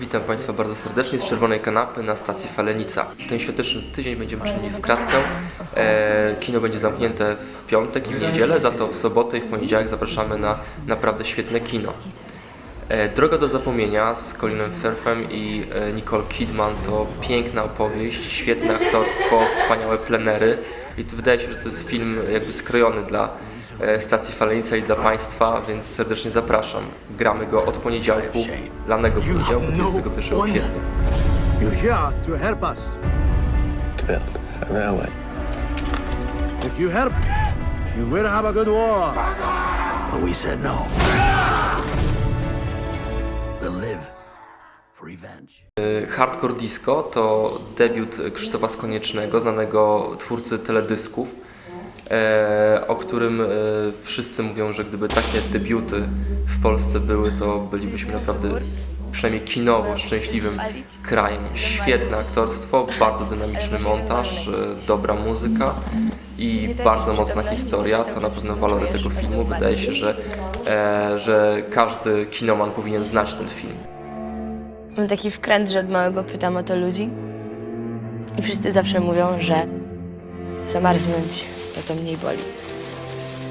Witam Państwa bardzo serdecznie z Czerwonej Kanapy na stacji Falenica. Ten świąteczny tydzień będziemy czynili w kratkę. E, kino będzie zamknięte w piątek i w niedzielę, za to w sobotę i w poniedziałek zapraszamy na naprawdę świetne kino. E, Droga do zapomnienia z Colinem Firthem i e, Nicole Kidman to piękna opowieść, świetne aktorstwo, wspaniałe plenery i to wydaje się, że to jest film jakby skrojony dla stacji Falenica i dla Państwa, więc serdecznie zapraszam. Gramy go od poniedziałku, lanego poniedziałku, 21 kwietnia. You're here to help us. to build a railway. If you help, you will have a good war. But we said no. We'll live for revenge. E, Hardcore Disco to debiut Krzysztofa Skoniecznego, znanego twórcy teledysków, e, o którym e, wszyscy mówią, że gdyby takie debiuty w Polsce były, to bylibyśmy naprawdę przynajmniej kinowo szczęśliwym krajem. Świetne aktorstwo, bardzo dynamiczny montaż, e, dobra muzyka i bardzo mocna historia. To na pewno walory tego filmu. Wydaje się, że, e, że każdy kinoman powinien znać ten film. Mam taki wkręt, że od małego pytam o to ludzi. I wszyscy zawsze mówią, że zamarznąć no to mniej boli.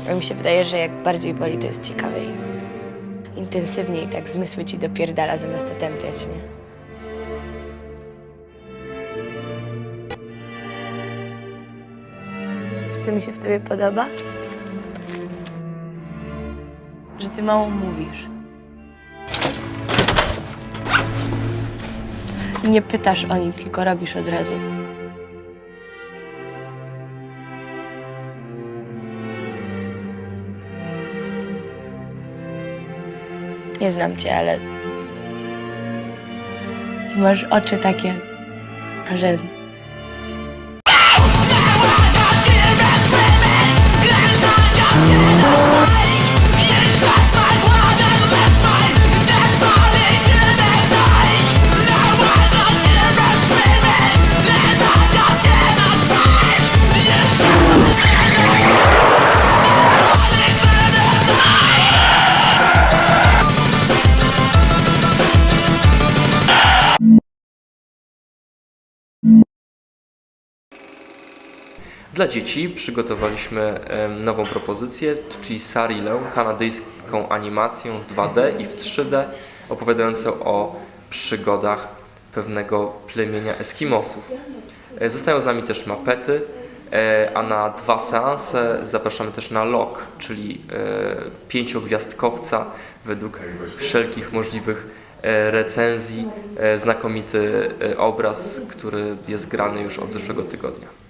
A mi się wydaje, że jak bardziej boli, to jest ciekawiej. Intensywniej tak zmysły ci dopierdala zamiast otępiać, nie? Co mi się w tobie podoba? Że ty mało mówisz. Nie pytasz o nic, tylko robisz od razu. Nie znam cię, ale masz oczy takie, że Dla dzieci przygotowaliśmy nową propozycję, czyli Sarilę, kanadyjską animację w 2D i w 3D, opowiadającą o przygodach pewnego plemienia Eskimosów. E, Zostają z nami też mapety, e, a na dwa seanse zapraszamy też na LOK, czyli e, pięciogwiazdkowca według wszelkich możliwych recenzji, znakomity obraz, który jest grany już od zeszłego tygodnia.